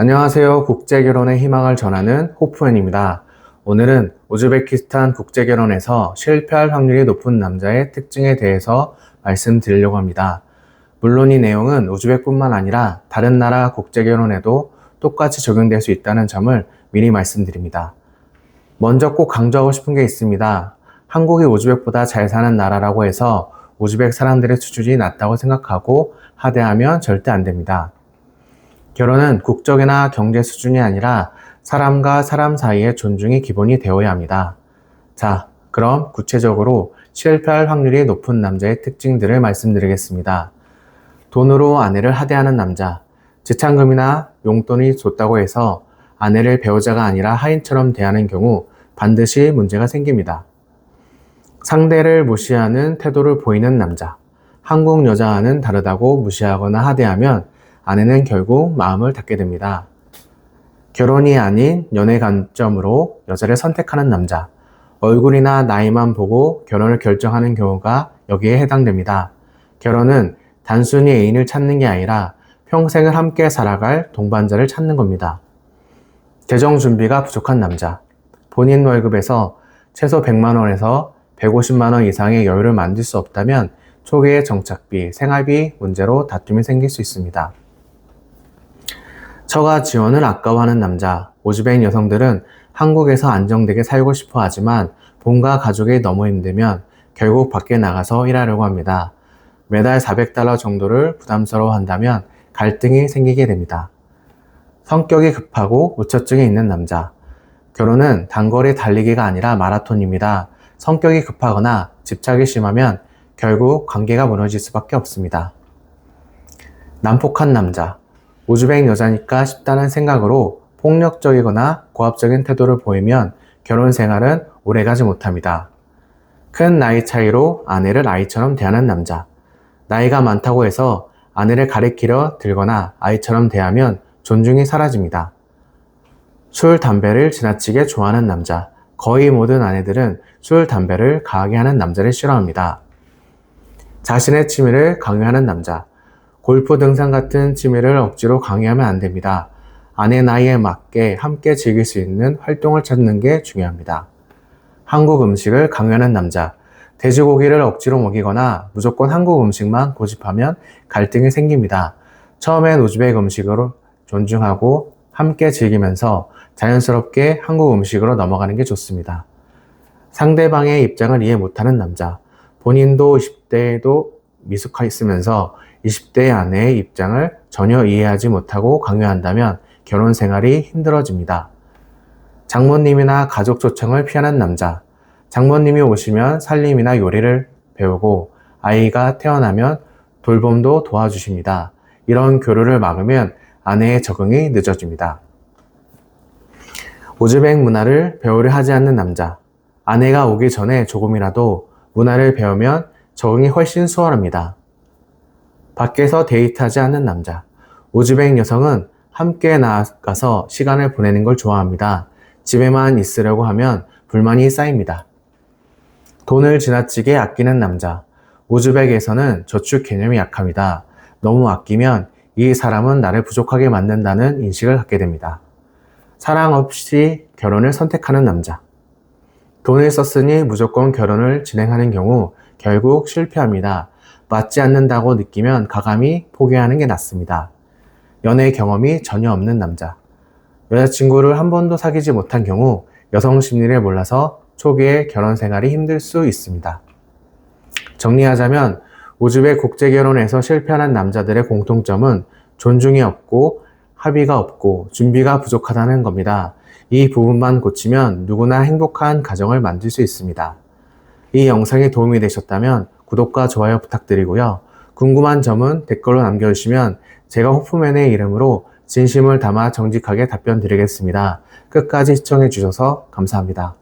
안녕하세요. 국제결혼의 희망을 전하는 호프엔입니다. 오늘은 우즈베키스탄 국제결혼에서 실패할 확률이 높은 남자의 특징에 대해서 말씀드리려고 합니다. 물론 이 내용은 우즈벡뿐만 아니라 다른 나라 국제결혼에도 똑같이 적용될 수 있다는 점을 미리 말씀드립니다. 먼저 꼭 강조하고 싶은 게 있습니다. 한국이 우즈벡보다 잘 사는 나라라고 해서 우즈벡 사람들의 수준이 낮다고 생각하고 하대하면 절대 안 됩니다. 결혼은 국적이나 경제 수준이 아니라 사람과 사람 사이의 존중이 기본이 되어야 합니다. 자, 그럼 구체적으로 실패할 확률이 높은 남자의 특징들을 말씀드리겠습니다. 돈으로 아내를 하대하는 남자, 지참금이나 용돈이 좋다고 해서 아내를 배우자가 아니라 하인처럼 대하는 경우 반드시 문제가 생깁니다. 상대를 무시하는 태도를 보이는 남자, 한국 여자와는 다르다고 무시하거나 하대하면 아내는 결국 마음을 닫게 됩니다. 결혼이 아닌 연애 관점으로 여자를 선택하는 남자, 얼굴이나 나이만 보고 결혼을 결정하는 경우가 여기에 해당됩니다. 결혼은 단순히 애인을 찾는 게 아니라 평생을 함께 살아갈 동반자를 찾는 겁니다. 재정 준비가 부족한 남자, 본인 월급에서 최소 100만 원에서 150만 원 이상의 여유를 만들 수 없다면 초기의 정착비, 생활비 문제로 다툼이 생길 수 있습니다. 처가 지원을 아까워하는 남자, 오즈벡 여성들은 한국에서 안정되게 살고 싶어 하지만 본가 가족이 너무 힘들면 결국 밖에 나가서 일하려고 합니다. 매달 400달러 정도를 부담스러워 한다면 갈등이 생기게 됩니다. 성격이 급하고 우처증이 있는 남자. 결혼은 단거리 달리기가 아니라 마라톤입니다. 성격이 급하거나 집착이 심하면 결국 관계가 무너질 수밖에 없습니다. 난폭한 남자. 우즈벡 여자니까 쉽다는 생각으로 폭력적이거나 고압적인 태도를 보이면 결혼 생활은 오래가지 못합니다. 큰 나이 차이로 아내를 아이처럼 대하는 남자. 나이가 많다고 해서 아내를 가리키려 들거나 아이처럼 대하면 존중이 사라집니다. 술, 담배를 지나치게 좋아하는 남자. 거의 모든 아내들은 술, 담배를 가하게 하는 남자를 싫어합니다. 자신의 취미를 강요하는 남자. 골프 등산 같은 취미를 억지로 강요하면 안 됩니다. 아내 나이에 맞게 함께 즐길 수 있는 활동을 찾는 게 중요합니다. 한국 음식을 강요하는 남자. 돼지고기를 억지로 먹이거나 무조건 한국 음식만 고집하면 갈등이 생깁니다. 처음엔 우즈벡 음식으로 존중하고 함께 즐기면서 자연스럽게 한국 음식으로 넘어가는 게 좋습니다. 상대방의 입장을 이해 못하는 남자. 본인도 20대에도 미숙하 있으면서 20대 아내의 입장을 전혀 이해하지 못하고 강요한다면 결혼 생활이 힘들어집니다. 장모님이나 가족 초청을 피하는 남자. 장모님이 오시면 살림이나 요리를 배우고 아이가 태어나면 돌봄도 도와주십니다. 이런 교류를 막으면 아내의 적응이 늦어집니다. 우즈벡 문화를 배우려 하지 않는 남자. 아내가 오기 전에 조금이라도 문화를 배우면 적응이 훨씬 수월합니다. 밖에서 데이트하지 않는 남자. 우즈벡 여성은 함께 나가서 시간을 보내는 걸 좋아합니다. 집에만 있으려고 하면 불만이 쌓입니다. 돈을 지나치게 아끼는 남자. 우즈벡에서는 저축 개념이 약합니다. 너무 아끼면 이 사람은 나를 부족하게 만든다는 인식을 갖게 됩니다. 사랑 없이 결혼을 선택하는 남자. 돈을 썼으니 무조건 결혼을 진행하는 경우 결국 실패합니다. 맞지 않는다고 느끼면 가감히 포기하는 게 낫습니다. 연애 경험이 전혀 없는 남자. 여자친구를 한 번도 사귀지 못한 경우 여성 심리를 몰라서 초기에 결혼 생활이 힘들 수 있습니다. 정리하자면 우즈벡 국제 결혼에서 실패하는 남자들의 공통점은 존중이 없고 합의가 없고 준비가 부족하다는 겁니다. 이 부분만 고치면 누구나 행복한 가정을 만들 수 있습니다. 이 영상이 도움이 되셨다면 구독과 좋아요 부탁드리고요. 궁금한 점은 댓글로 남겨주시면 제가 호프맨의 이름으로 진심을 담아 정직하게 답변 드리겠습니다. 끝까지 시청해 주셔서 감사합니다.